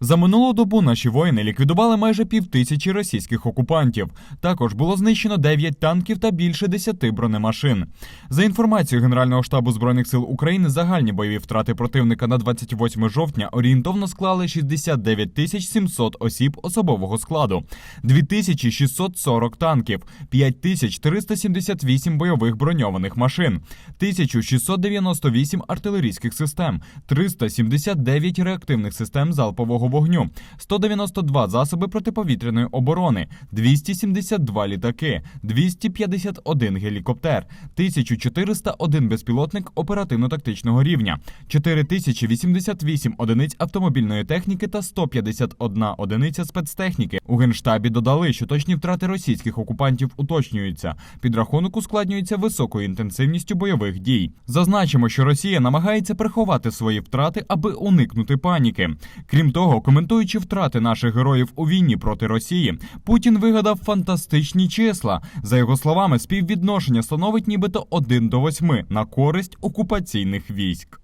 За минулу добу наші воїни ліквідували майже півтисячі російських окупантів. Також було знищено 9 танків та більше 10 бронемашин. За інформацією Генерального штабу збройних сил України, загальні бойові втрати противника на 28 жовтня орієнтовно склали 69 тисяч 700 осіб особового складу, 2640 танків, 5378 бойових броньованих машин, 1698 артилерійських систем, 379 реактивних систем залпового вогню, 192 засоби протиповітряної оборони, 272 літаки, 251 гелікоптер, 1401 безпілотник оперативно-тактичного рівня, 4088 одиниць автомобільної техніки та 151 одиниця спецтехніки. У генштабі додали, що точні втрати російських окупантів уточнюються. Підрахунок ускладнюється високою інтенсивністю бойових дій. Зазначимо, що Росія намагається приховати свої втрати, аби уникнути паніки. Крім того, коментуючи втрати наших героїв у війні проти Росії, Путін вигадав фантастичні числа. За його словами, співвідношення становить нібито 1 до 8 на користь окупаційних військ.